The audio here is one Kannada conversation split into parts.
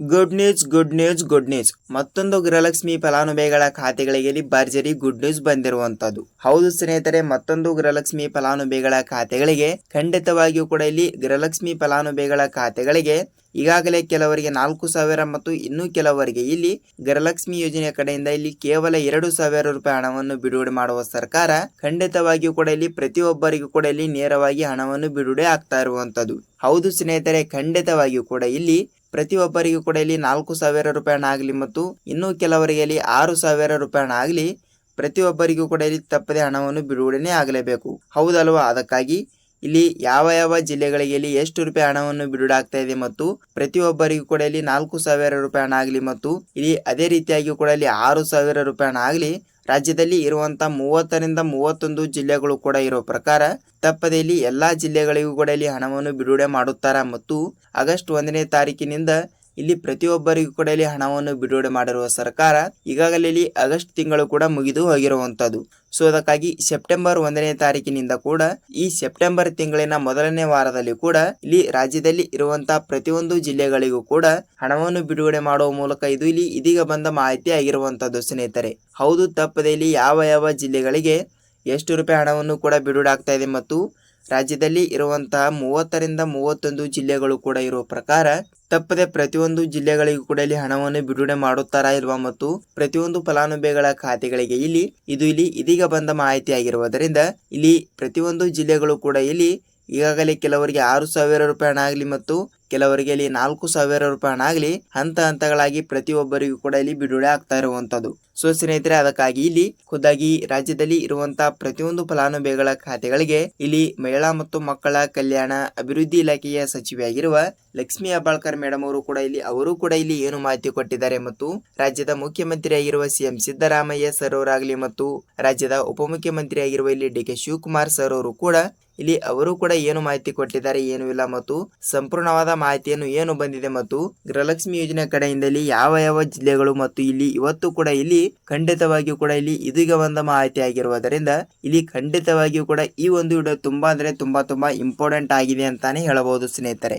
Good news good news good news ಮತ್ತೊಂದು ಗೃಹಲಕ್ಷ್ಮಿ ಫಲಾನುಭವಿಗಳ ಖಾತೆಗಳಿಗೆ ಭರ್ಜರಿ ಗುಡ್ ನ್ಯೂಸ್ ಬಂದಿರುವಂತದ್ದು ಹೌದು ಸ್ನೇಹಿತರೆ, ಮತ್ತೊಂದು ಗೃಹಲಕ್ಷ್ಮಿ ಫಲಾನುಭವಿಗಳ ಖಾತೆಗಳಿಗೆ ಖಂಡಿತವಾಗಿಯೂ ಕೂಡ ಇಲ್ಲಿ ಗೃಹಲಕ್ಷ್ಮಿ ಫಲಾನುಭವಿಗಳ ಖಾತೆಗಳಿಗೆ ಈಗಾಗಲೇ ಕೆಲವರಿಗೆ ನಾಲ್ಕು ಸಾವಿರ ಮತ್ತು ಇನ್ನೂ ಕೆಲವರಿಗೆ ಇಲ್ಲಿ ಗೃಹಲಕ್ಷ್ಮಿ ಯೋಜನೆಯ ಕಡೆಯಿಂದ ಇಲ್ಲಿ ಕೇವಲ ಎರಡು ಸಾವಿರ ರೂಪಾಯಿ ಹಣವನ್ನು ಬಿಡುಗಡೆ ಮಾಡುವ ಸರ್ಕಾರ ಖಂಡಿತವಾಗಿಯೂ ಕೂಡ ಇಲ್ಲಿ ಪ್ರತಿಯೊಬ್ಬರಿಗೂ ಕೂಡ ಇಲ್ಲಿ ನೇರವಾಗಿ ಹಣವನ್ನು ಬಿಡುಗಡೆ ಆಗ್ತಾ ಇರುವಂತದ್ದು ಹೌದು ಸ್ನೇಹಿತರೆ, ಖಂಡಿತವಾಗಿಯೂ ಕೂಡ ಇಲ್ಲಿ ಪ್ರತಿಯೊಬ್ಬರಿಗೂ ಕೂಡ ಇಲ್ಲಿ ನಾಲ್ಕು ಸಾವಿರ ರೂಪಾಯಿ ಹಣ ಆಗಲಿ ಮತ್ತು ಇನ್ನೂ ಕೆಲವರಿಗೆ ಇಲ್ಲಿ ಆರು ಸಾವಿರ ರೂಪಾಯಿ ಹಣ ಆಗಲಿ ಪ್ರತಿಯೊಬ್ಬರಿಗೂ ಕೂಡ ಇಲ್ಲಿ ತಪ್ಪದೆ ಹಣವನ್ನು ಬಿಡುಗಡೆನೇ ಆಗಲೇಬೇಕು. ಹೌದಲ್ವಾ? ಅದಕ್ಕಾಗಿ ಇಲ್ಲಿ ಯಾವ ಯಾವ ಜಿಲ್ಲೆಗಳಿಗೆ ಇಲ್ಲಿ ಎಷ್ಟು ರೂಪಾಯಿ ಹಣವನ್ನು ಬಿಡುಗಡೆ ಇದೆ ಮತ್ತು ಪ್ರತಿಯೊಬ್ಬರಿಗೂ ಕೂಡ ಇಲ್ಲಿ ನಾಲ್ಕು ಸಾವಿರ ರೂಪಾಯಿ ಹಣ ಆಗಲಿ ಮತ್ತು ಇಲ್ಲಿ ಅದೇ ರೀತಿಯಾಗಿ ಕೂಡ ಇಲ್ಲಿ ಆರು ಸಾವಿರ ರೂಪಾಯಿ ಹಣ ಆಗಲಿ ರಾಜ್ಯದಲ್ಲಿ ಇರುವಂತಹ ಮೂವತ್ತರಿಂದ ಮೂವತ್ತೊಂದು ಜಿಲ್ಲೆಗಳು ಕೂಡ ಇರೋ ಪ್ರಕಾರ ತಪ್ಪದೆ ಇಲ್ಲಿ ಎಲ್ಲಾ ಜಿಲ್ಲೆಗಳಿಗೂ ಕೂಡ ಇಲ್ಲಿ ಹಣವನ್ನು ಬಿಡುಗಡೆ ಮಾಡುತ್ತಾರೆ ಮತ್ತು ಆಗಸ್ಟ್ ಒಂದನೇ ತಾರೀಕಿನಿಂದ ಇಲ್ಲಿ ಪ್ರತಿಯೊಬ್ಬರಿಗೂ ಕೂಡ ಇಲ್ಲಿ ಹಣವನ್ನು ಬಿಡುಗಡೆ ಮಾಡಿರುವ ಸರ್ಕಾರ ಈಗಾಗಲೇ ಇಲ್ಲಿ ಆಗಸ್ಟ್ ತಿಂಗಳು ಕೂಡ ಮುಗಿದು ಹೋಗಿರುವಂತದ್ದು ಸೊ ಅದಕ್ಕಾಗಿ ಸೆಪ್ಟೆಂಬರ್ ಒಂದನೇ ತಾರೀಕಿನಿಂದ ಕೂಡ ಈ ಸೆಪ್ಟೆಂಬರ್ ತಿಂಗಳಿನ ಮೊದಲನೇ ವಾರದಲ್ಲಿ ಕೂಡ ಇಲ್ಲಿ ರಾಜ್ಯದಲ್ಲಿ ಇರುವಂತಹ ಪ್ರತಿಯೊಂದು ಜಿಲ್ಲೆಗಳಿಗೂ ಕೂಡ ಹಣವನ್ನು ಬಿಡುಗಡೆ ಮಾಡುವ ಮೂಲಕ ಇದು ಇಲ್ಲಿ ಇದೀಗ ಬಂದ ಮಾಹಿತಿ ಆಗಿರುವಂತದ್ದು ಸ್ನೇಹಿತರೆ. ಹೌದು, ತಪ್ಪದೆ ಇಲ್ಲಿ ಯಾವ ಯಾವ ಜಿಲ್ಲೆಗಳಿಗೆ ಎಷ್ಟು ರೂಪಾಯಿ ಹಣವನ್ನು ಕೂಡ ಬಿಡುಗಡೆ ಆಗ್ತಾ ಇದೆ ಮತ್ತು ರಾಜ್ಯದಲ್ಲಿ ಇರುವಂತಹ ಮೂವತ್ತರಿಂದ ಮೂವತ್ತೊಂದು ಜಿಲ್ಲೆಗಳು ಕೂಡ ಇರುವ ಪ್ರಕಾರ ತಪ್ಪದೆ ಪ್ರತಿಯೊಂದು ಜಿಲ್ಲೆಗಳಿಗೂ ಕೂಡ ಇಲ್ಲಿ ಹಣವನ್ನು ಬಿಡುಗಡೆ ಮಾಡುತ್ತಾರಾ ಇರುವ ಮತ್ತು ಪ್ರತಿಯೊಂದು ಫಲಾನುಭವಿಗಳ ಖಾತೆಗಳಿಗೆ ಇಲ್ಲಿ ಇದು ಇಲ್ಲಿ ಇದೀಗ ಬಂದ ಮಾಹಿತಿ ಆಗಿರುವುದರಿಂದ ಇಲ್ಲಿ ಪ್ರತಿಯೊಂದು ಜಿಲ್ಲೆಗಳು ಕೂಡ ಇಲ್ಲಿ ಈಗಾಗಲೇ ಕೆಲವರಿಗೆ ಆರು ಸಾವಿರ ರೂಪಾಯಿ ಹಣ ಆಗಲಿ ಮತ್ತು ಕೆಲವರಿಗೆ ಇಲ್ಲಿ ನಾಲ್ಕು ಸಾವಿರ ರೂಪಾಯಿ ಹಣ ಆಗಲಿ, ಹಂತ ಹಂತಗಳಾಗಿ ಪ್ರತಿಯೊಬ್ಬರಿಗೂ ಕೂಡ ಇಲ್ಲಿ ಬಿಡುಗಡೆ ಆಗ್ತಾ ಇರುವಂತದ್ದು ಸೊ, ಸ್ನೇಹಿತರೆ, ಅದಕ್ಕಾಗಿ ಇಲ್ಲಿ ಖುದ್ದಾಗಿ ರಾಜ್ಯದಲ್ಲಿ ಇರುವಂತಹ ಪ್ರತಿಯೊಂದು ಫಲಾನುಭವಿಗಳ ಖಾತೆಗಳಿಗೆ ಇಲ್ಲಿ ಮಹಿಳಾ ಮತ್ತು ಮಕ್ಕಳ ಕಲ್ಯಾಣ ಅಭಿವೃದ್ಧಿ ಇಲಾಖೆಯ ಸಚಿವೆಯಾಗಿರುವ ಲಕ್ಷ್ಮಿ ಹೆಬ್ಬಾಳ್ಕರ್ ಮೇಡಮ್ ಅವರು ಕೂಡ ಇಲ್ಲಿ, ಅವರು ಕೂಡ ಇಲ್ಲಿ ಏನು ಮಾಹಿತಿ ಕೊಟ್ಟಿದ್ದಾರೆ ಮತ್ತು ರಾಜ್ಯದ ಮುಖ್ಯಮಂತ್ರಿಯಾಗಿರುವ ಸಿಎಂ ಸಿದ್ದರಾಮಯ್ಯ ಸರ್ ಅವರಾಗಲಿ ಮತ್ತು ರಾಜ್ಯದ ಉಪಮುಖ್ಯಮಂತ್ರಿಯಾಗಿರುವ ಇಲ್ಲಿ ಡಿ ಕೆ ಶಿವಕುಮಾರ್ ಸರ್ ಅವರು ಕೂಡ ಇಲ್ಲಿ, ಅವರು ಕೂಡ ಏನು ಮಾಹಿತಿ ಕೊಟ್ಟಿದ್ದಾರೆ ಏನು ಇಲ್ಲ ಮತ್ತು ಸಂಪೂರ್ಣವಾದ ಮಾಹಿತಿಯನ್ನು ಏನು ಬಂದಿದೆ ಮತ್ತು ಗೃಹಲಕ್ಷ್ಮಿ ಯೋಜನೆ ಕಡೆಯಿಂದ ಯಾವ ಯಾವ ಜಿಲ್ಲೆಗಳು ಮತ್ತು ಇಲ್ಲಿ ಇವತ್ತು ಕೂಡ ಇಲ್ಲಿ ಖಂಡಿತವಾಗಿಯೂ ಕೂಡ ಇಲ್ಲಿ ಇದೀಗ ಬಂದ ಮಾಹಿತಿ ಆಗಿರುವುದರಿಂದ ಇಲ್ಲಿ ಖಂಡಿತವಾಗಿಯೂ ಕೂಡ ಈ ಒಂದು ವಿಡಿಯೋ ತುಂಬಾ ಅಂದ್ರೆ ತುಂಬಾ ತುಂಬಾ ಇಂಪಾರ್ಟೆಂಟ್ ಆಗಿದೆ ಅಂತಾನೆ ಹೇಳಬಹುದು ಸ್ನೇಹಿತರೆ.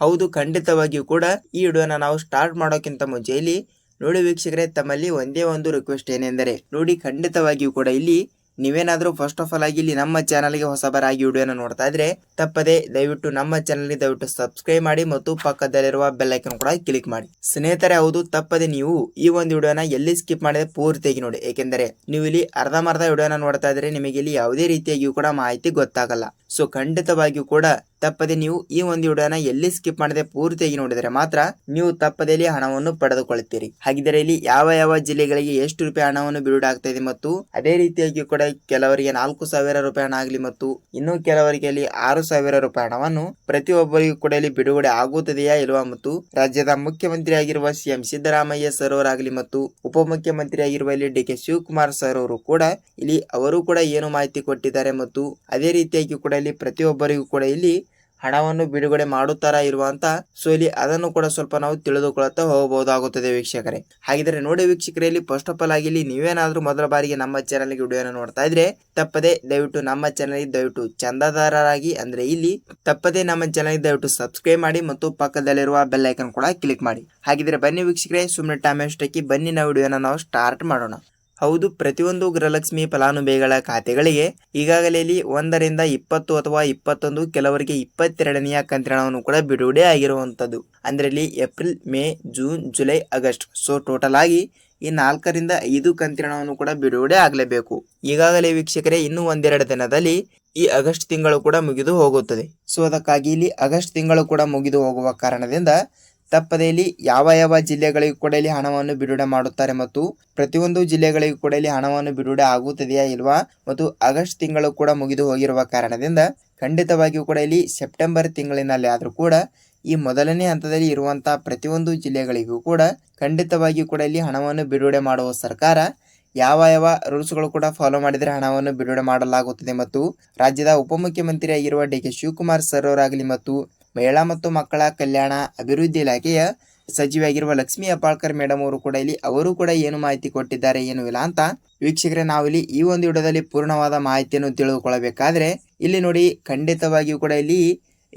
ಹೌದು, ಖಂಡಿತವಾಗಿಯೂ ಕೂಡ ಈ ವಿಡಿಯೋನ ನಾವು ಸ್ಟಾರ್ಟ್ ಮಾಡೋಕ್ಕಿಂತ ಮುಂಚೆ ಇಲ್ಲಿ ನೋಡಿ ವೀಕ್ಷಕರೇ, ತಮ್ಮಲ್ಲಿ ಒಂದೇ ಒಂದು ರಿಕ್ವೆಸ್ಟ್ ಏನೆಂದರೆ ನೋಡಿ ಖಂಡಿತವಾಗಿಯೂ ಕೂಡ ಇಲ್ಲಿ ನೀವೇನಾದರೂ ಫಸ್ಟ್ ಆಫ್ ಆಲ್ ಆಗಿ ಇಲ್ಲಿ ನಮ್ಮ ಚಾನಲ್ಗೆ ಹೊಸಬರಾಗಿ ವಿಡಿಯೋನ ನೋಡ್ತಾ ಇದ್ರೆ ತಪ್ಪದೆ ದಯವಿಟ್ಟು ನಮ್ಮ ಚಾನಲ್ಗೆ ದಯವಿಟ್ಟು ಸಬ್ಸ್ಕ್ರೈಬ್ ಮಾಡಿ ಮತ್ತು ಪಕ್ಕದಲ್ಲಿರುವ ಬೆಲ್ಲೈಕನ್ ಕೂಡ ಕ್ಲಿಕ್ ಮಾಡಿ. ಸ್ನೇಹಿತರೆ, ಹೌದು, ತಪ್ಪದೆ ನೀವು ಈ ಒಂದು ವಿಡಿಯೋನ ಎಲ್ಲಿ ಸ್ಕಿಪ್ ಮಾಡಿದ್ರೆ ಪೂರ್ತಿಯಾಗಿ ನೋಡಿ. ಏಕೆಂದರೆ ನೀವು ಇಲ್ಲಿ ಅರ್ಧಮರ್ಧ ವಿಡಿಯೋನ ನೋಡ್ತಾ ಇದ್ರೆ ನಿಮಗೆ ಇಲ್ಲಿ ಯಾವುದೇ ರೀತಿಯಾಗಿಯೂ ಕೂಡ ಮಾಹಿತಿ ಗೊತ್ತಾಗಲ್ಲ. ಸೊ ಖಂಡಿತವಾಗಿಯೂ ಕೂಡ ತಪ್ಪದೆ ನೀವು ಈ ಒಂದು ವಿಡಿಯೋನ ಎಲ್ಲಿ ಸ್ಕಿಪ್ ಮಾಡದೆ ಪೂರ್ತಿಯಾಗಿ ನೋಡಿದರೆ ಮಾತ್ರ ನೀವು ತಪ್ಪದೇ ಇಲ್ಲಿ ಹಣವನ್ನು ಪಡೆದುಕೊಳ್ಳುತ್ತೀರಿ. ಹಾಗಿದ್ರೆ ಇಲ್ಲಿ ಯಾವ ಯಾವ ಜಿಲ್ಲೆಗಳಿಗೆ ಎಷ್ಟು ರೂಪಾಯಿ ಹಣವನ್ನು ಬಿಡುಗಡೆ ಆಗ್ತಾ ಇದೆ ಮತ್ತು ಅದೇ ರೀತಿಯಾಗಿ ಕೂಡ ಕೆಲವರಿಗೆ ನಾಲ್ಕು ಸಾವಿರ ರೂಪಾಯಿ ಹಣ ಆಗಲಿ ಮತ್ತು ಇನ್ನು ಕೆಲವರಿಗೆ ಇಲ್ಲಿ ಆರು ಸಾವಿರ ರೂಪಾಯಿ ಹಣವನ್ನು ಪ್ರತಿಯೊಬ್ಬರಿಗೂ ಕೂಡ ಇಲ್ಲಿ ಬಿಡುಗಡೆ ಆಗುತ್ತದೆಯಾ ಇಲ್ವಾ ಮತ್ತು ರಾಜ್ಯದ ಮುಖ್ಯಮಂತ್ರಿ ಆಗಿರುವ ಸಿಎಂ ಸಿದ್ದರಾಮಯ್ಯ ಸರ್ ಅವರಾಗಲಿ ಮತ್ತು ಉಪಮುಖ್ಯಮಂತ್ರಿ ಆಗಿರುವ ಇಲ್ಲಿ ಡಿ ಕೆ ಶಿವಕುಮಾರ್ ಸರ್ ಅವರು ಕೂಡ ಇಲ್ಲಿ ಅವರು ಕೂಡ ಏನು ಮಾಹಿತಿ ಕೊಟ್ಟಿದ್ದಾರೆ ಮತ್ತು ಅದೇ ರೀತಿಯಾಗಿ ಕೂಡ ಇಲ್ಲಿ ಪ್ರತಿಯೊಬ್ಬರಿಗೂ ಕೂಡ ಇಲ್ಲಿ ಹಣವನ್ನು ಬಿಡುಗಡೆ ಮಾಡುತ್ತಾರ ಇರುವಂತಹ ಅಂತ ಸೊ ಅದನ್ನು ಕೂಡ ಸ್ವಲ್ಪ ನಾವು ತಿಳಿದುಕೊಳ್ಳುತ್ತಾ ಹೋಗಬಹುದಾಗುತ್ತದೆ ವೀಕ್ಷಕರೇ. ಹಾಗಿದ್ರೆ ನೋಡಿ ವೀಕ್ಷಕರೇ ಇಲ್ಲಿ ಫಸ್ಟ್ ಆಫ್ ಆಲ್ ಆಗಿ ಇಲ್ಲಿ ನೀವೇನಾದ್ರೂ ಮೊದಲ ಬಾರಿಗೆ ನಮ್ಮ ಚಾನಲ್ಗೆ ವಿಡಿಯೋನ ನೋಡ್ತಾ ಇದ್ರೆ, ತಪ್ಪದೆ ದಯವಿಟ್ಟು ನಮ್ಮ ಚಾನಲ್ ದಯವಿಟ್ಟು ಚಂದಾದಾರರಾಗಿ, ಅಂದ್ರೆ ಇಲ್ಲಿ ತಪ್ಪದೆ ನಮ್ಮ ಚಾನಲ್ ದಯವಿಟ್ಟು ಸಬ್ಸ್ಕ್ರೈಬ್ ಮಾಡಿ ಮತ್ತು ಪಕ್ಕದಲ್ಲಿರುವ ಬೆಲ್ ಐಕನ್ ಕೂಡ ಕ್ಲಿಕ್ ಮಾಡಿ. ಹಾಗಿದ್ರೆ ಬನ್ನಿ ವೀಕ್ಷಕರೇ ಸುಮ್ಮನೆ ಟೈಮ್ ಎಷ್ಟಕ್ಕೆ ಬನ್ನಿ, ನಾವು ವಿಡಿಯೋನ ನಾವು ಸ್ಟಾರ್ಟ್ ಮಾಡೋಣ. ಹೌದು, ಪ್ರತಿಯೊಂದು ಗೃಹಲಕ್ಷ್ಮಿ ಫಲಾನುಭವಿಗಳ ಖಾತೆಗಳಿಗೆ ಈಗಾಗಲೇ ಒಂದರಿಂದ ಇಪ್ಪತ್ತು ಅಥವಾ ಇಪ್ಪತ್ತೊಂದು, ಕೆಲವರಿಗೆ ಇಪ್ಪತ್ತೆರಡನೆಯ ಕಂತಿನವನ್ನು ಕೂಡ ಬಿಡುಗಡೆ ಆಗಿರುವಂಥದ್ದು. ಅಂದರಲ್ಲಿ ಇಲ್ಲಿ April, May, June, July, August. So total ಆಗಿ ಈ ನಾಲ್ಕರಿಂದ ಐದು ಕಂತಿನವನ್ನು ಕೂಡ ಬಿಡುಗಡೆ ಆಗಲೇಬೇಕು. ಈಗಾಗಲೇ ವೀಕ್ಷಕರೇ, ಇನ್ನೂ ಒಂದೆರಡು ದಿನದಲ್ಲಿ ಈ ಆಗಸ್ಟ್ ತಿಂಗಳು ಕೂಡ ಮುಗಿದು ಹೋಗುತ್ತದೆ. ಸೊ ಅದಕ್ಕಾಗಿ ಇಲ್ಲಿ ಆಗಸ್ಟ್ ತಿಂಗಳು ಕೂಡ ಮುಗಿದು ಹೋಗುವ ಕಾರಣದಿಂದ ತಪ್ಪದೆ ಇಲ್ಲಿ ಯಾವ ಯಾವ ಜಿಲ್ಲೆಗಳಿಗೂ ಕೂಡ ಇಲ್ಲಿ ಹಣವನ್ನು ಬಿಡುಗಡೆ ಮಾಡುತ್ತಾರೆ ಮತ್ತು ಪ್ರತಿಯೊಂದು ಜಿಲ್ಲೆಗಳಿಗೂ ಕೂಡ ಇಲ್ಲಿ ಹಣವನ್ನು ಬಿಡುಗಡೆ ಆಗುತ್ತದೆಯಾ ಇಲ್ವಾ? ಮತ್ತು ಆಗಸ್ಟ್ ತಿಂಗಳು ಕೂಡ ಮುಗಿದು ಹೋಗಿರುವ ಕಾರಣದಿಂದ ಖಂಡಿತವಾಗಿಯೂ ಕೂಡ ಇಲ್ಲಿ ಸೆಪ್ಟೆಂಬರ್ ತಿಂಗಳಿನಲ್ಲಿ ಆದರೂ ಕೂಡ ಈ ಮೊದಲನೇ ಹಂತದಲ್ಲಿ ಇರುವಂತಹ ಪ್ರತಿಯೊಂದು ಜಿಲ್ಲೆಗಳಿಗೂ ಕೂಡ ಖಂಡಿತವಾಗಿಯೂ ಕೂಡ ಇಲ್ಲಿ ಹಣವನ್ನು ಬಿಡುಗಡೆ ಮಾಡುವ ಸರ್ಕಾರ ಯಾವ ಯಾವ ರೂಲ್ಸ್ಗಳು ಕೂಡ ಫಾಲೋ ಮಾಡಿದರೆ ಹಣವನ್ನು ಬಿಡುಗಡೆ ಮಾಡಲಾಗುತ್ತದೆ ಮತ್ತು ರಾಜ್ಯದ ಉಪಮುಖ್ಯಮಂತ್ರಿಯಾಗಿರುವ ಡಿ ಕೆ ಶಿವಕುಮಾರ್ ಸರ್ ಅವರಾಗಲಿ ಮತ್ತು ಮಹಿಳಾ ಮತ್ತು ಮಕ್ಕಳ ಕಲ್ಯಾಣ ಅಭಿವೃದ್ಧಿ ಇಲಾಖೆಯ ಸಚಿವೆಯಾಗಿರುವ ಲಕ್ಷ್ಮೀ ಅಪಾಳ್ಕರ್ ಮೇಡಮ್ ಅವರು ಕೂಡ ಇಲ್ಲಿ, ಅವರು ಕೂಡ ಏನು ಮಾಹಿತಿ ಕೊಟ್ಟಿದ್ದಾರೆ, ಏನು ಇಲ್ಲ ಅಂತ ವೀಕ್ಷಕರೇ, ನಾವಿಲ್ಲಿ ಈ ಒಂದು ವಿಡಿಯೋದಲ್ಲಿ ಪೂರ್ಣವಾದ ಮಾಹಿತಿಯನ್ನು ತಿಳಿದುಕೊಳ್ಳಬೇಕಾದ್ರೆ ಇಲ್ಲಿ ನೋಡಿ, ಖಂಡಿತವಾಗಿಯೂ ಕೂಡ ಇಲ್ಲಿ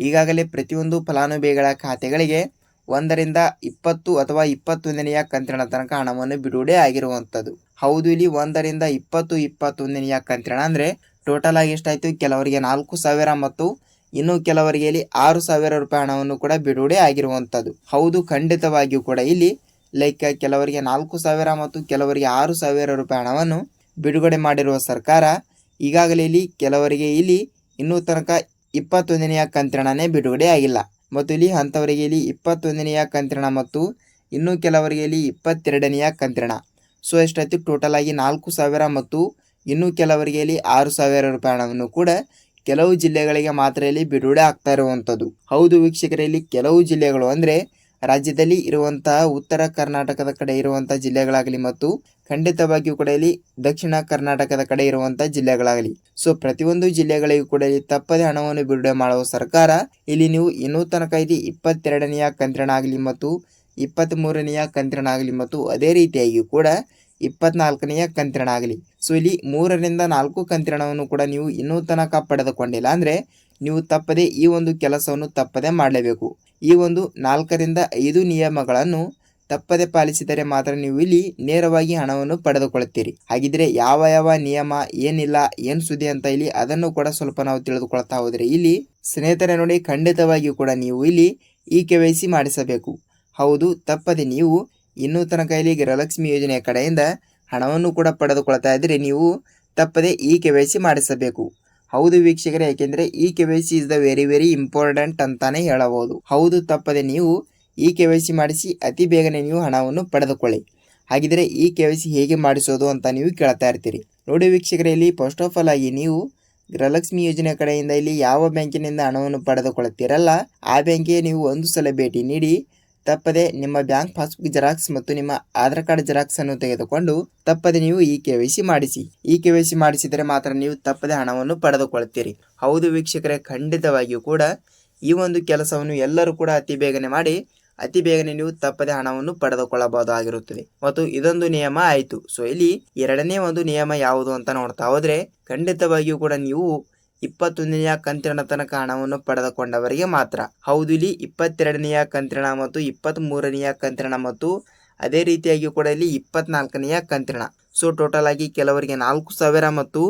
ಈಗಾಗಲೇ ಪ್ರತಿಯೊಂದು ಫಲಾನುಭವಿಗಳ ಖಾತೆಗಳಿಗೆ ಒಂದರಿಂದ ಇಪ್ಪತ್ತು ಅಥವಾ ಇಪ್ಪತ್ತೊಂದನೆಯ ಕಂತಿನ ತನಕ ಹಣವನ್ನು ಬಿಡುಗಡೆ ಆಗಿರುವಂಥದ್ದು. ಹೌದು, ಇಲ್ಲಿ ಒಂದರಿಂದ ಇಪ್ಪತ್ತು, ಇಪ್ಪತ್ತೊಂದನೆಯ ಕಂತಿನ ಅಂದರೆ ಟೋಟಲ್ ಆಗಿ ಎಷ್ಟಾಯಿತು? ಕೆಲವರಿಗೆ ನಾಲ್ಕು ಸಾವಿರ ಮತ್ತು ಇನ್ನು ಕೆಲವರಿಗೆ ಇಲ್ಲಿ ಆರು ಸಾವಿರ ರೂಪಾಯಿ ಹಣವನ್ನು ಕೂಡ ಬಿಡುಗಡೆ ಆಗಿರುವಂಥದ್ದು. ಹೌದು, ಖಂಡಿತವಾಗಿಯೂ ಕೂಡ ಇಲ್ಲಿ ಲೈಕ್ ಕೆಲವರಿಗೆ ನಾಲ್ಕು ಸಾವಿರ ಮತ್ತು ಕೆಲವರಿಗೆ ಆರು ಸಾವಿರ ರೂಪಾಯಿ ಹಣವನ್ನು ಬಿಡುಗಡೆ ಮಾಡಿರುವ ಸರ್ಕಾರ ಈಗಾಗಲೇ ಇಲ್ಲಿ ಕೆಲವರಿಗೆ ಇಲ್ಲಿ ಇನ್ನೂ ತನಕ ಇಪ್ಪತ್ತೊಂದನೆಯ ಕಂತಿರಣನೇ ಬಿಡುಗಡೆ ಆಗಿಲ್ಲ. ಮತ್ತು ಇಲ್ಲಿ ಅಂಥವರಿಗೆ ಇಲ್ಲಿ ಇಪ್ಪತ್ತೊಂದನೆಯ ಕಂತ್ರಣ ಮತ್ತು ಇನ್ನೂ ಕೆಲವರಿಗೆ ಇಲ್ಲಿ ಇಪ್ಪತ್ತೆರಡನೆಯ ಕಂತ್ರಣ. ಸೊ ಎಷ್ಟಾಯ್ತು ಟೋಟಲ್ ಆಗಿ ನಾಲ್ಕು ಸಾವಿರ ಮತ್ತು ಇನ್ನೂ ಕೆಲವರಿಗೆ ಇಲ್ಲಿ ಆರು ಸಾವಿರ ರೂಪಾಯಿ ಹಣವನ್ನು ಕೂಡ ಕೆಲವು ಜಿಲ್ಲೆಗಳಿಗೆ ಮಾತ್ರ ಇಲ್ಲಿ ಬಿಡುಗಡೆ ಆಗ್ತಾ ಇರುವಂಥದ್ದು. ಹೌದು ವೀಕ್ಷಕರಲ್ಲಿ ಕೆಲವು ಜಿಲ್ಲೆಗಳು ಅಂದರೆ ರಾಜ್ಯದಲ್ಲಿ ಇರುವಂತಹ ಉತ್ತರ ಕರ್ನಾಟಕದ ಕಡೆ ಇರುವಂಥ ಜಿಲ್ಲೆಗಳಾಗಲಿ ಮತ್ತು ಖಂಡಿತವಾಗಿಯೂ ಕೂಡ ಇಲ್ಲಿ ದಕ್ಷಿಣ ಕರ್ನಾಟಕದ ಕಡೆ ಇರುವಂಥ ಜಿಲ್ಲೆಗಳಾಗಲಿ. ಸೊ ಪ್ರತಿಯೊಂದು ಜಿಲ್ಲೆಗಳಿಗೂ ಕೂಡ ಇಲ್ಲಿ ತಪ್ಪದೆ ಹಣವನ್ನು ಬಿಡುಗಡೆ ಮಾಡುವ ಸರ್ಕಾರ ಇಲ್ಲಿ ನೀವು ಇನ್ನೂ ತನಕ ಇಲ್ಲಿ ಇಪ್ಪತ್ತೆರಡನೆಯ ಕಂತ್ರಣ ಆಗಲಿ ಮತ್ತು ಇಪ್ಪತ್ತ್ ಮೂರನೆಯ ಕಂತಿರಣ ಆಗಲಿ ಮತ್ತು ಅದೇ ರೀತಿಯಾಗಿ ಕೂಡ ಇಪ್ಪತ್ನಾಲ್ಕನೆಯ ಕಂತಿರಣ ಆಗಲಿ. ಸೊ, ಇಲ್ಲಿ ಮೂರರಿಂದ ನಾಲ್ಕು ಕಂತಿರಣವನ್ನು ಕೂಡ ನೀವು ಇನ್ನೂ ತನಕ ಪಡೆದುಕೊಂಡಿಲ್ಲ. ಅಂದರೆ, ನೀವು ತಪ್ಪದೆ ಈ ಒಂದು ಕೆಲಸವನ್ನು ತಪ್ಪದೆ ಮಾಡಲೇಬೇಕು. ಈ ಒಂದು ನಾಲ್ಕರಿಂದ ಐದು ನಿಯಮಗಳನ್ನು ತಪ್ಪದೆ ಪಾಲಿಸಿದರೆ ಮಾತ್ರ ನೀವು ಇಲ್ಲಿ ನೇರವಾಗಿ ಹಣವನ್ನು ಪಡೆದುಕೊಳ್ಳುತ್ತೀರಿ. ಹಾಗಿದ್ರೆ ಯಾವ ಯಾವ ನಿಯಮ, ಏನಿಲ್ಲ, ಏನು ಸುದ್ದಿ ಅಂತ ಇಲ್ಲಿ ಅದನ್ನು ಕೂಡ ಸ್ವಲ್ಪ ನಾವು ತಿಳಿದುಕೊಳ್ತಾ ಹೋದರೆ ಇಲ್ಲಿ ಸ್ನೇಹಿತರೆ ನೋಡಿ, ಖಂಡಿತವಾಗಿಯೂ ಕೂಡ ನೀವು ಇಲ್ಲಿ ಈ ಕೆ ವೈ ಸಿ ಮಾಡಿಸಬೇಕು. ಹೌದು, ತಪ್ಪದೆ ನೀವು ಇನ್ನೂ ತನಕ ಇಲ್ಲಿ ಗೃಹಲಕ್ಷ್ಮಿ ಯೋಜನೆಯ ಕಡೆಯಿಂದ ಹಣವನ್ನು ಕೂಡ ಪಡೆದುಕೊಳ್ತಾ ಇದ್ದರೆ ನೀವು ತಪ್ಪದೆ ಈ ಕೆ ವೈ ಸಿ ಮಾಡಿಸಬೇಕು. ಹೌದು ವೀಕ್ಷಕರೇ ಯಾಕೆಂದರೆ ಈ K Y C is the very very important ಅಂತಾನೆ ಹೇಳಬಹುದು. ಹೌದು, ತಪ್ಪದೆ ನೀವು ಈ ಕೆ ವೈ ಸಿ ಮಾಡಿಸಿ ಅತಿ ಬೇಗನೆ ನೀವು ಹಣವನ್ನು ಪಡೆದುಕೊಳ್ಳಿ. ಹಾಗಿದ್ರೆ ಈ ಕೆ ವೈ ಸಿ ಹೇಗೆ ಮಾಡಿಸೋದು ಅಂತ ನೀವು ಕೇಳ್ತಾ ಇರ್ತೀರಿ. ನೋಡಿ ವೀಕ್ಷಕರೇ, ಇಲ್ಲಿ ಫಸ್ಟ್ ಆಫ್ ಆಲ್ ಆಗಿ ನೀವು ಗೃಹಲಕ್ಷ್ಮಿ ಯೋಜನೆ ಕಡೆಯಿಂದ ಇಲ್ಲಿ ಯಾವ ಬ್ಯಾಂಕಿನಿಂದ ಹಣವನ್ನು ಪಡೆದುಕೊಳ್ಳುತ್ತೀರಲ್ಲ, ಆ ಬ್ಯಾಂಕಿಗೆ ನೀವು ಒಂದು ಸಲ ಭೇಟಿ ನೀಡಿ ತಪ್ಪದೆ ನಿಮ್ಮ ಬ್ಯಾಂಕ್ ಪಾಸ್ಬುಕ್ ಜೆರಾಕ್ಸ್ ಮತ್ತು ನಿಮ್ಮ ಆಧಾರ್ ಕಾರ್ಡ್ ಜೆರಾಕ್ಸ್ ಅನ್ನು ತೆಗೆದುಕೊಂಡು ತಪ್ಪದೆ ನೀವು ಈ ಕೆ ವೈ ಸಿ ಮಾಡಿಸಿ. ಈ ಕೆ ವೈ ಸಿ ಮಾಡಿಸಿದರೆ ಮಾತ್ರ ನೀವು ತಪ್ಪದೆ ಹಣವನ್ನು ಪಡೆದುಕೊಳ್ಳುತ್ತೀರಿ. ಹೌದು ವೀಕ್ಷಕರೇ, ಖಂಡಿತವಾಗಿಯೂ ಕೂಡ ಈ ಒಂದು ಕೆಲಸವನ್ನು ಎಲ್ಲರೂ ಕೂಡ ಅತಿ ಬೇಗನೆ ಮಾಡಿ, ಅತಿ ಬೇಗನೆ ನೀವು ತಪ್ಪದೆ ಹಣವನ್ನು ಪಡೆದುಕೊಳ್ಳಬಹುದಾಗಿರುತ್ತದೆ. ಮತ್ತು ಇದೊಂದು ನಿಯಮ ಆಯಿತು. ಸೊ, ಇಲ್ಲಿ ಎರಡನೇ ಒಂದು ನಿಯಮ ಯಾವುದು ಅಂತ ನೋಡ್ತಾ ಹೋದ್ರೆ, ಖಂಡಿತವಾಗಿಯೂ ಕೂಡ ನೀವು ಇಪ್ಪತ್ತೊಂದನೆಯ ಕಂತಿನ ತನಕ ಹಣವನ್ನು ಪಡೆದುಕೊಂಡವರಿಗೆ ಮಾತ್ರ. ಹೌದು, ಇಲ್ಲಿ ಇಪ್ಪತ್ತೆರಡನೆಯ ಕಂತಿನ ಮತ್ತು ಇಪ್ಪತ್ತ್ ಮೂರನೆಯ ಕಂತಿನ ಮತ್ತು ಅದೇ ರೀತಿಯಾಗಿ ಕೂಡ ಇಲ್ಲಿ ಇಪ್ಪತ್ನಾಲ್ಕನೆಯ ಕಂತಿನ ಸೊ ಟೋಟಲ್ ಆಗಿ ಕೆಲವರಿಗೆ ನಾಲ್ಕು ಸಾವಿರ ಮತ್ತು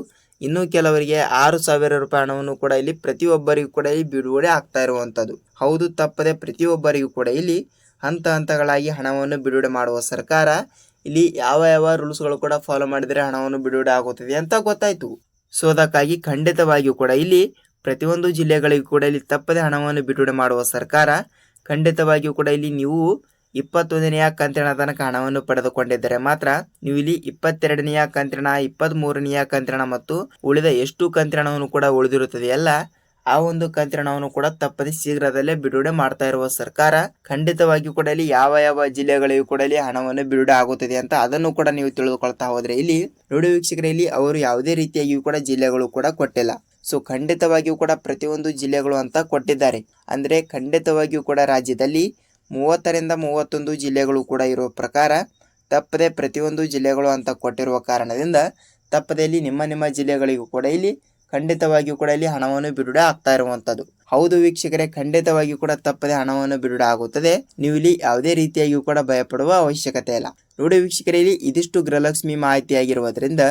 ಇನ್ನೂ ಕೆಲವರಿಗೆ ಆರು ಸಾವಿರ ರೂಪಾಯಿ ಹಣವನ್ನು ಕೂಡ ಇಲ್ಲಿ ಪ್ರತಿಯೊಬ್ಬರಿಗೂ ಕೂಡ ಇಲ್ಲಿ ಬಿಡುಗಡೆ ಆಗ್ತಾ ಇರುವಂಥದ್ದು. ಹೌದು, ತಪ್ಪದೆ ಪ್ರತಿಯೊಬ್ಬರಿಗೂ ಕೂಡ ಇಲ್ಲಿ ಹಂತ ಹಂತಗಳಾಗಿ ಹಣವನ್ನು ಬಿಡುಗಡೆ ಮಾಡುವ ಸರ್ಕಾರ ಇಲ್ಲಿ ಯಾವ ಯಾವ ರೂಲ್ಸ್ಗಳು ಕೂಡ ಫಾಲೋ ಮಾಡಿದರೆ ಹಣವನ್ನು ಬಿಡುಗಡೆ ಆಗುತ್ತದೆ ಅಂತ ಗೊತ್ತಾಯಿತು. ಸೊ ಅದಕ್ಕಾಗಿ ಖಂಡಿತವಾಗಿಯೂ ಕೂಡ ಇಲ್ಲಿ ಪ್ರತಿಯೊಂದು ಜಿಲ್ಲೆಗಳಿಗೂ ಕೂಡ ಇಲ್ಲಿ ತಪ್ಪದೆ ಹಣವನ್ನು ಬಿಡುಗಡೆ ಮಾಡುವ ಸರ್ಕಾರ ಖಂಡಿತವಾಗಿಯೂ ಕೂಡ ಇಲ್ಲಿ ನೀವು ಇಪ್ಪತ್ತೊಂದನೆಯ ಕಂತಿನ ತನಕ ಹಣವನ್ನು ಪಡೆದುಕೊಂಡಿದ್ದರೆ ಮಾತ್ರ ನೀವು ಇಲ್ಲಿ ಇಪ್ಪತ್ತೆರಡನೆಯ ಕಂತಿನ ಇಪ್ಪತ್ತ್ ಮೂರನೆಯ ಕಂತಿನ ಮತ್ತು ಉಳಿದ ಎಷ್ಟು ಕಂತಿನವನ್ನು ಕೂಡ ಉಳಿದಿರುತ್ತದೆಯಲ್ಲ ಆ ಒಂದು ಕಂತ್ರಣವನ್ನು ಕೂಡ ತಪ್ಪದೆ ಶೀಘ್ರದಲ್ಲೇ ಬಿಡುಗಡೆ ಮಾಡ್ತಾ ಇರುವ ಸರ್ಕಾರ ಖಂಡಿತವಾಗಿಯೂ ಕೂಡ ಇಲ್ಲಿ ಯಾವ ಯಾವ ಜಿಲ್ಲೆಗಳಿಗೂ ಕೂಡ ಇಲ್ಲಿ ಹಣವನ್ನು ಬಿಡುಗಡೆ ಆಗುತ್ತದೆ ಅಂತ ಅದನ್ನು ಕೂಡ ನೀವು ತಿಳಿದುಕೊಳ್ತಾ ಹೋದ್ರೆ ಇಲ್ಲಿ ನೋಡಿ ವೀಕ್ಷಕರೇ, ಇಲ್ಲಿ ಅವರು ಯಾವುದೇ ರೀತಿಯಾಗಿಯೂ ಕೂಡ ಜಿಲ್ಲೆಗಳು ಕೂಡ ಕೊಟ್ಟಿಲ್ಲ. ಸೊ ಖಂಡಿತವಾಗಿಯೂ ಕೂಡ ಪ್ರತಿಯೊಂದು ಜಿಲ್ಲೆಗಳು ಅಂತ ಕೊಟ್ಟಿದ್ದಾರೆ. ಅಂದ್ರೆ ಖಂಡಿತವಾಗಿಯೂ ಕೂಡ ರಾಜ್ಯದಲ್ಲಿ ಮೂವತ್ತರಿಂದ ಮೂವತ್ತೊಂದು ಜಿಲ್ಲೆಗಳು ಕೂಡ ಇರುವ ಪ್ರಕಾರ ತಪ್ಪದೆ ಪ್ರತಿಯೊಂದು ಜಿಲ್ಲೆಗಳು ಅಂತ ಕೊಟ್ಟಿರುವ ಕಾರಣದಿಂದ ತಪ್ಪದೆ ಇಲ್ಲಿ ನಿಮ್ಮ ನಿಮ್ಮ ಜಿಲ್ಲೆಗಳಿಗೂ ಕೂಡ ಇಲ್ಲಿ ಖಂಡಿತವಾಗಿಯೂ ಕೂಡ ಇಲ್ಲಿ ಹಣವನ್ನು ಬಿಡುಗಡೆ ಆಗ್ತಾ ಇರುವಂತದ್ದು. ಹೌದು ವೀಕ್ಷಕರೇ, ಖಂಡಿತವಾಗಿಯೂ ಕೂಡ ತಪ್ಪದೆ ಹಣವನ್ನು ಬಿಡುಗಡೆ ಆಗುತ್ತದೆ. ನೀವು ಇಲ್ಲಿ ಯಾವುದೇ ರೀತಿಯಾಗಿಯೂ ಕೂಡ ಭಯಪಡುವ ಅವಶ್ಯಕತೆ ಇಲ್ಲ. ನೋಡಿ ವೀಕ್ಷಕರೇ, ಇಲ್ಲಿ ಇದಿಷ್ಟು ಗೃಹಲಕ್ಷ್ಮಿ ಮಾಹಿತಿಯಾಗಿರುವುದರಿಂದ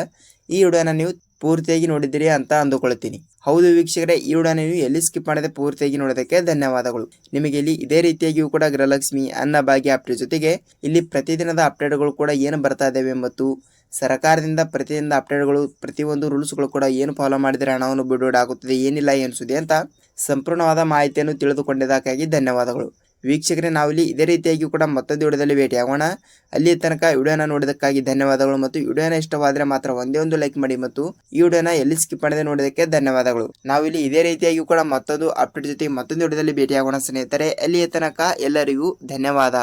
ಈ ವಿಡಿಯೋನ ನೀವು ಪೂರ್ತಿಯಾಗಿ ನೋಡಿದ್ದೀರಿ ಅಂತ ಅಂದುಕೊಳ್ತೀನಿ. ಹೌದು ವೀಕ್ಷಕರೇ, ಈ ವಿಡಿಯೋನ ನೀವು ಎಲ್ಲಿ ಸ್ಕಿಪ್ ಮಾಡದೆ ಪೂರ್ತಿಯಾಗಿ ನೋಡೋದಕ್ಕೆ ಧನ್ಯವಾದಗಳು. ನಿಮಗೆ ಇಲ್ಲಿ ಇದೇ ರೀತಿಯಾಗಿಯೂ ಕೂಡ ಗೃಹಲಕ್ಷ್ಮಿ ಅನ್ನ ಭಾಗ್ಯ ಅಪ್ಡೇಟ್ ಜೊತೆಗೆ ಇಲ್ಲಿ ಪ್ರತಿದಿನದ ಅಪ್ಡೇಟ್ಗಳು ಕೂಡ ಏನು ಬರ್ತಾ ಇದ್ದಾವೆ ಮತ್ತು ಸರ್ಕಾರದಿಂದ ಪ್ರತಿದಿನದ ಅಪ್ಡೇಟ್ಗಳು ಪ್ರತಿಯೊಂದು ರೂಲ್ಸ್ಗಳು ಕೂಡ ಏನು ಫಾಲೋ ಮಾಡಿದರೆ ಹಣವನ್ನು ಬಿಡುಗಡೆ ಆಗುತ್ತದೆ, ಏನಿಲ್ಲ ಏನು ಸುದ್ದಿ ಅಂತ ಸಂಪೂರ್ಣವಾದ ಮಾಹಿತಿಯನ್ನು ತಿಳಿದುಕೊಂಡಿದ್ದಕ್ಕಾಗಿ ಧನ್ಯವಾದಗಳು. ವೀಕ್ಷಕರೇ ನಾವಿಲ್ಲಿ ಇದೇ ರೀತಿಯಾಗಿ ಕೂಡ ಮತ್ತೊಂದು ವಿಡಿಯೋದಲ್ಲಿ ಭೇಟಿಯಾಗೋಣ. ಅಲ್ಲಿ ತನಕ ವಿಡಿಯೋನ ನೋಡೋದಕ್ಕಾಗಿ ಧನ್ಯವಾದಗಳು ಮತ್ತು ವಿಡಿಯೋನ ಇಷ್ಟವಾದರೆ ಮಾತ್ರ ಒಂದೇ ಒಂದು ಲೈಕ್ ಮಾಡಿ ಮತ್ತು ಈ ವಿಡಿಯೋನ ಎಲ್ಲಿ ಸ್ಕಿಪ್ ಮಾಡದೆ ನೋಡೋದಕ್ಕೆ ಧನ್ಯವಾದಗಳು. ನಾವಿಲ್ಲಿ ಇದೇ ರೀತಿಯಾಗಿ ಕೂಡ ಮತ್ತೊಂದು ಅಪ್ಡೇಟ್ ಜೊತೆ ಮತ್ತೊಂದು ವಿಡಿಯೋದಲ್ಲಿ ಭೇಟಿಯಾಗೋಣ ಸ್ನೇಹಿತರೆ. ಅಲ್ಲಿಯ ತನಕ ಎಲ್ಲರಿಗೂ ಧನ್ಯವಾದ.